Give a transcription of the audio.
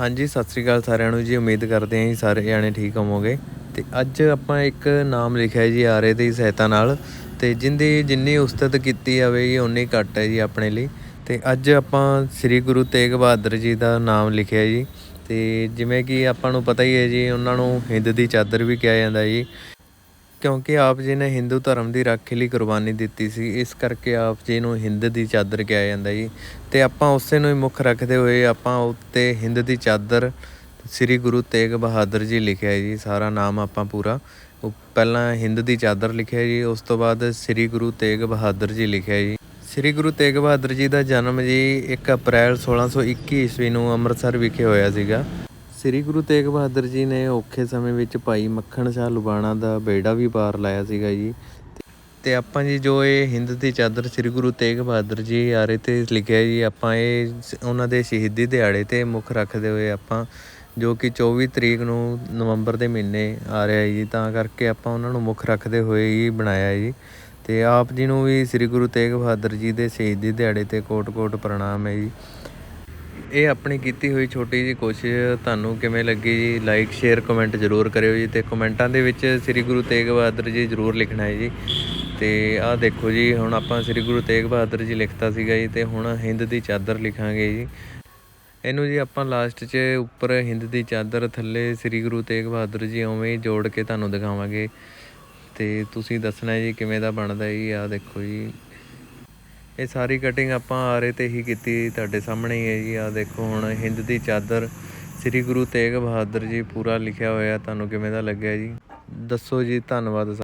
ਹਾਂਜੀ, ਸਤਿ ਸ੍ਰੀ ਅਕਾਲ ਸਾਰਿਆਂ ਨੂੰ ਜੀ, ਉਮੀਦ ਕਰਦੇ ਹਾਂ ਜੀ ਸਾਰੇ ਜਾਣੇ ਠੀਕ ਹੋਵੋਗੇ। ਤੇ ਅੱਜ ਆਪਾਂ ਇੱਕ ਨਾਮ ਲਿਖਿਆ ਜੀ ਆਰੇ ਦੀ ਸਹਾਇਤਾ ਨਾਲ। ਤੇ ਜਿੰਦੀ, ਜਿੰਨੀ ਉਸਤਤ ਕੀਤੀ ਜਾਵੇਗੀ ਉਨੀ ਘੱਟ ਹੈ ਜੀ ਆਪਣੇ ਲਈ। ਤੇ ਅੱਜ ਆਪਾਂ ਸ੍ਰੀ ਗੁਰੂ ਤੇਗ ਬਹਾਦਰ ਜੀ ਦਾ ਨਾਮ ਲਿਖਿਆ ਜੀ। ਤੇ ਜਿਵੇਂ ਕਿ ਆਪਾਂ ਨੂੰ ਪਤਾ ਹੀ ਹੈ ਜੀ, ਉਹਨਾਂ ਨੂੰ ਹਿੰਦ ਦੀ ਚਾਦਰ ਵੀ ਕਿਹਾ ਜਾਂਦਾ ਜੀ। ਕਿਉਂਕਿ ਆਪ ਜੀ ਨੇ ਹਿੰਦੂ ਧਰਮ ਦੀ ਰਾਖੀ ਲਈ ਕੁਰਬਾਨੀ ਦਿੱਤੀ ਸੀ, ਇਸ ਕਰਕੇ ਆਪ ਜੀ ਨੂੰ ਹਿੰਦ ਦੀ ਚਾਦਰ ਕਿਹਾ ਜਾਂਦਾ ਜੀ। ਤੇ ਆਪਾਂ ਉਸੇ ਨੂੰ ਹੀ ਮੁੱਖ ਰੱਖਦੇ ਹੋਏ ਆਪਾਂ ਉੱਤੇ ਹਿੰਦ ਦੀ ਚਾਦਰ ਸ੍ਰੀ ਗੁਰੂ ਤੇਗ ਬਹਾਦਰ ਜੀ ਲਿਖਿਆ ਜੀ, ਸਾਰਾ ਨਾਮ ਆਪਾਂ ਪੂਰਾ। ਉਹ ਪਹਿਲਾਂ ਹਿੰਦ ਦੀ ਚਾਦਰ ਲਿਖਿਆ ਜੀ, ਉਸ ਤੋਂ ਬਾਅਦ ਸ੍ਰੀ ਗੁਰੂ ਤੇਗ ਬਹਾਦਰ ਜੀ ਲਿਖਿਆ ਜੀ। ਸ੍ਰੀ ਗੁਰੂ ਤੇਗ ਬਹਾਦਰ ਜੀ ਦਾ ਜਨਮ ਜੀ 1 ਅਪ੍ਰੈਲ 1621 ਈਸਵੀ ਨੂੰ ਅੰਮ੍ਰਿਤਸਰ ਵਿਖੇ ਹੋਇਆ ਸੀਗਾ। ਸ੍ਰੀ ਗੁਰੂ ਤੇਗ ਬਹਾਦਰ ਜੀ ਨੇ ਔਖੇ ਸਮੇਂ ਵਿੱਚ ਭਾਈ ਮੱਖਣ ਸ਼ਾਹ ਲੁਬਾਣਾ ਦਾ ਬੇੜਾ ਵੀ ਪਾਰ ਲਾਇਆ ਸੀਗਾ ਜੀ। ਤੇ ਆਪਾਂ ਜੀ ਜੋ ਇਹ ਹਿੰਦ ਦੀ ਚਾਦਰ ਸ੍ਰੀ ਗੁਰੂ ਤੇਗ ਬਹਾਦਰ ਜੀ ਆਰੇ ਤੇ ਲਿਖਿਆ ਜੀ, ਆਪਾਂ ਇਹ ਉਹਨਾਂ ਦੇ ਸ਼ਹੀਦੀ ਦਿਹਾੜੇ ਤੇ ਮੁੱਖ ਰੱਖਦੇ ਹੋਏ ਆਪਾਂ ਜੋ ਕਿ 24 ਤਰੀਕ ਨੂੰ ਨਵੰਬਰ ਦੇ ਮਹੀਨੇ ਆ ਰਿਹਾ ਜੀ, ਤਾਂ ਕਰਕੇ ਆਪਾਂ ਉਹਨਾਂ ਨੂੰ ਮੁੱਖ ਰੱਖਦੇ ਹੋਏ ਹੀ ਬਣਾਇਆ ਜੀ। ਤੇ ਆਪ ਜੀ ਨੂੰ ਵੀ ਸ੍ਰੀ ਗੁਰੂ ਤੇਗ ਬਹਾਦਰ ਜੀ ਦੇ ਸ਼ਹੀਦੀ ਦਿਹਾੜੇ ਤੇ ਕੋਟ-ਕੋਟ ਪ੍ਰਣਾਮ ਹੈ ਜੀ। ਇਹ ਆਪਣੀ ਕੀਤੀ ਹੋਈ ਛੋਟੀ ਜੀ ਕੋਸ਼ਿਸ਼ ਤੁਹਾਨੂੰ ਕਿਵੇਂ ਲੱਗੀ ਜੀ? ਲਾਈਕ ਸ਼ੇਅਰ ਕਮੈਂਟ ਜ਼ਰੂਰ ਕਰਿਓ ਜੀ ਤੇ ਕਮੈਂਟਾਂ ਦੇ ਵਿੱਚ ਸ੍ਰੀ ਗੁਰੂ ਤੇਗ ਬਹਾਦਰ ਜੀ ਜ਼ਰੂਰ ਲਿਖਣਾ ਹੈ ਜੀ। ਤੇ ਆਹ ਦੇਖੋ ਜੀ, ਹੁਣ ਆਪਾਂ ਸ੍ਰੀ ਗੁਰੂ ਤੇਗ ਬਹਾਦਰ ਜੀ ਲਿਖਤਾ ਸੀਗਾ ਜੀ ਤੇ ਹੁਣ ਹਿੰਦ ਦੀ ਚਾਦਰ ਲਿਖਾਂਗੇ ਜੀ। ਇਹਨੂੰ ਜੀ ਆਪਾਂ ਲਾਸਟ 'ਚ ਉੱਪਰ ਹਿੰਦ ਦੀ ਚਾਦਰ ਥੱਲੇ ਸ੍ਰੀ ਗੁਰੂ ਤੇਗ ਬਹਾਦਰ ਜੀ ਉਵੇਂ ਹੀ ਜੋੜ ਕੇ ਤੁਹਾਨੂੰ ਦਿਖਾਵਾਂਗੇ। ਤੇ ਤੁਸੀਂ ਦੱਸਣਾ ਜੀ ਕਿਵੇਂ ਦਾ ਬਣਦਾ ਜੀ? ਆਹ ਦੇਖੋ ਜੀ। ਇਹ ਸਾਰੀ ਕਟਿੰਗ ਆਪਾਂ ਆਰੇ ਤੇ ਹੀ ਕੀਤੀ ਤੁਹਾਡੇ ਸਾਹਮਣੇ ਹੀ ਹੈ ਜੀ। ਆ ਦੇਖੋ ਹੁਣ ਹਿੰਦ ਦੀ ਚਾਦਰ, ਸ੍ਰੀ ਗੁਰੂ ਤੇਗ ਬਹਾਦਰ ਜੀ ਪੂਰਾ ਲਿਖਿਆ ਹੋਇਆ, ਤੁਹਾਨੂੰ ਕਿਵੇਂ ਦਾ ਲੱਗਿਆ ਜੀ? ਦੱਸੋ ਜੀ, ਧੰਨਵਾਦ